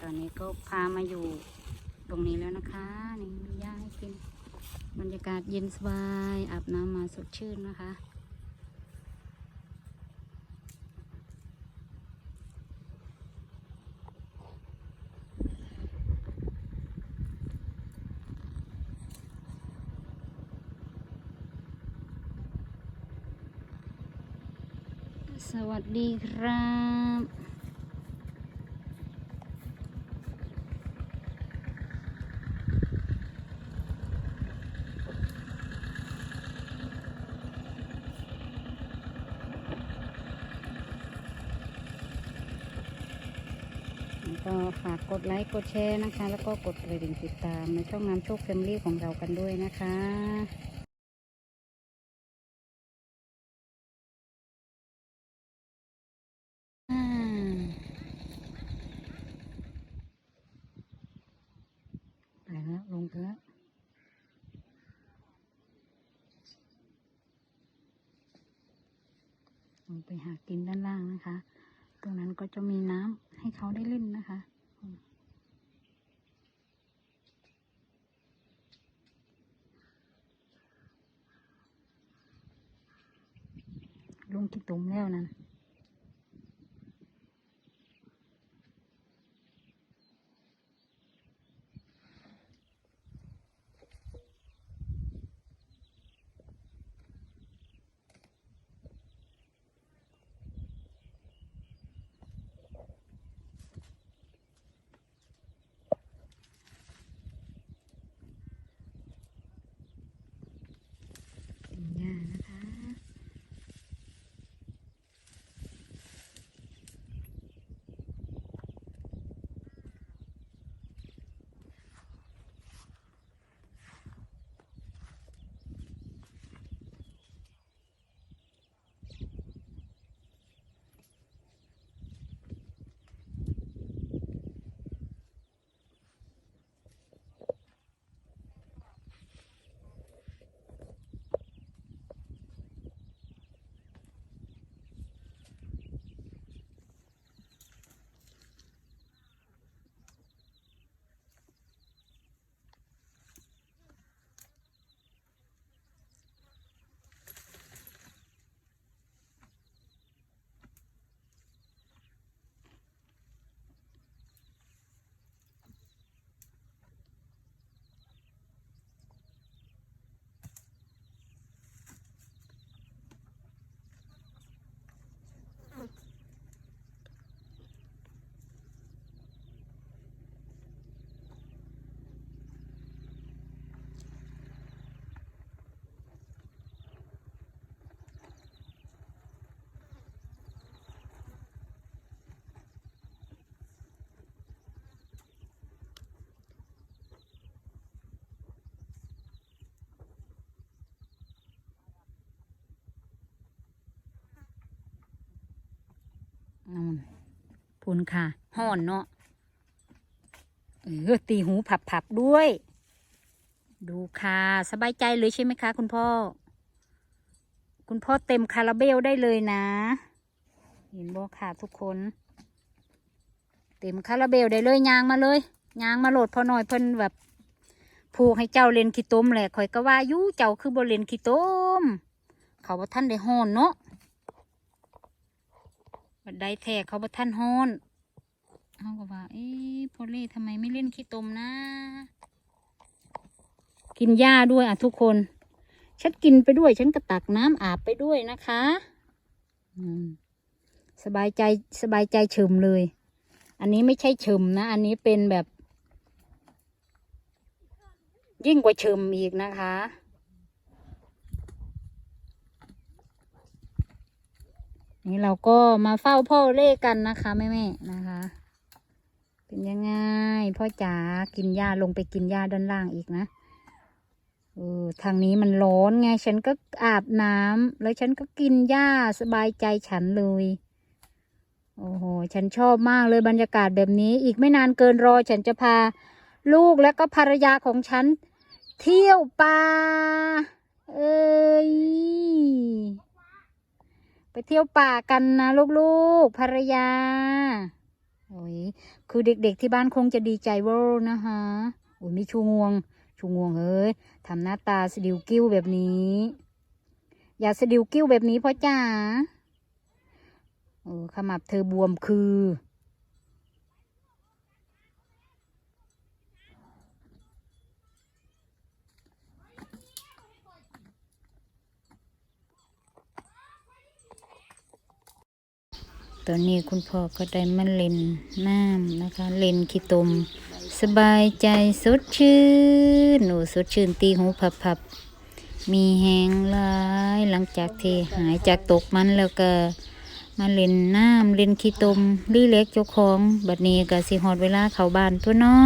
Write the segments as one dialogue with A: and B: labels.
A: ตอนนี้ก็พามาอยู่ตรงนี้แล้วนะคะนี่มีหญ้าให้กิน บรรยากาศเย็นสบายอาบน้ำมาสดชื่นนะคะสวัสดีครับ ก็ฝากกดไลค์ กดแชร์นะคะ แล้วก็กดกระดิ่งติดตามในช่องงานโชคแฟมิลี่ของเรากันด้วยนะคะอ่าไปแล้วลงไปแล้วลงไปหากินด้านล่างนะคะ ตรงนั้นก็จะมีน้ำให้เขาได้เล่นนะคะลงกี่ตุ่มแล้วนั่น นู่นพุนค่ะห่อนเนาะเออตีหูผับผับด้วย ดูค่ะ สบายใจเลยใช่ไหมคะ คุณพ่อ คุณพ่อเต็มคาราเบลได้เลยนะ เห็นบ่ค่ะทุกคน เต็มคาราเบลได้เลยยางมาเลยยางมาโหลดพอหน่อยเพิ่นแบบผูกให้เจ้าเลนขี้ต้มแหละข่อยก็ว่ายูเจ้าคือบ่เลนขี้ต้ม เขาว่าท่านได้ห่อนเนาะ บัดได้แท้เขาบ่ท่านฮ้อนเขาก็ว่า เอ๊ะพอเล่ทำไมไม่เล่นขี้ตมนะ กินหญ้าด้วยอะทุกคน ฉันกินไปด้วย ฉันก็ตักน้ำอาบไปด้วยนะคะอืมสบายใจสบายใจเฉิมเลย อันนี้ไม่ใช่เฉิมนะ อันนี้เป็นแบบ ยิ่งกว่าเฉิมอีกนะคะ นี่เราก็มาเฝ้าพ่อเล่กันนะคะแม่ๆนะคะ เป็นยังไงพ่อจ๋ากินหญ้าลงไปกินหญ้าด้านล่างอีกนะเออทางนี้มันร้อนไง ฉันก็อาบน้ำแล้วฉันก็กินหญ้าสบายใจฉันเลยโอ้โห ฉันชอบมากเลยบรรยากาศแบบนี้ อีกไม่นานเกินรอ ฉันจะพาลูกและก็ภรรยาของฉัน เที่ยวป่า เอ้ย เที่ยวป่ากันนะลูกๆภรรยา
B: โอ้ย คือเด็กๆที่บ้านคงจะดีใจเวอร์นะคะโอ้ยมีชูงวง ชูงวงเอ้ยทำหน้าตาสดิวกิ้วแบบนี้ อย่าสดิวกิ้วแบบนี้พ่อจ๋าเออขมับเธอบวมคือ อนนี้คุณพ่อก็ได้มาเล่นน้ำนะคะ เล่นขี้ตม สบายใจสดชื่นหนูสดชื่นตีหูพับพับมีแหงหลายหลังจากที่หายจากตกมันแล้วก็มาเล่นน้ำเล่นขี้ตมรีเล็กเจ้าของบัดนี้ก็สิหอดเวลาเข้าบ้านตัวน้อ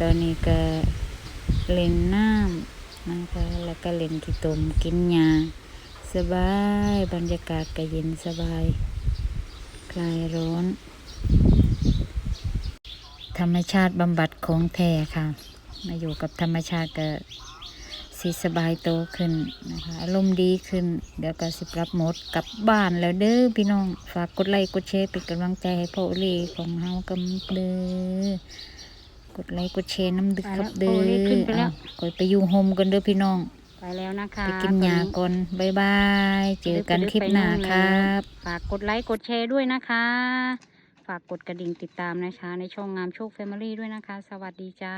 B: ตอนนี้ก็เล่นน้ำนะคะแล้วก็เล่นขี้ตมกินหญ้า สบายบรรยากาศก็เย็นสบาย คลายร้อน ธรรมชาติบำบัดของแท้ค่ะ มาอยู่กับธรรมชาติก็สิสบายโตขึ้นนะคะอารมณ์ดีขึ้น เดี๋ยวก็สิปรับโหมดกลับบ้านแล้วเด้อพี่น้อง ฝากกดไลค์กดแชร์เป็นกำลังใจให้พ่อโอเลีของเฮากำเด้อกดไลค์กดแชร์น้ำดึกครับเด้อ
A: ไปแล้วโอเล่ขึ้นไปแล้ว
B: อะก่อยไปอยู่โฮมกันเด้อพี่น้อง
A: ไปแล้วนะคะ
B: ไปกินยา
A: ตอ
B: ก่อนบ๊ายบาย เจอกัน
A: ไป
B: คลิปหน้า
A: ไปนู่น
B: ค
A: แล้ว
B: รับ
A: ฝากกดไลค์กดแชร์ด้วยนะคะ ฝากกดกระดิ่งติดตามนะคะ ในช่องงามโชคแฟมิลี่ด้วยนะคะ สวัสดีจ้า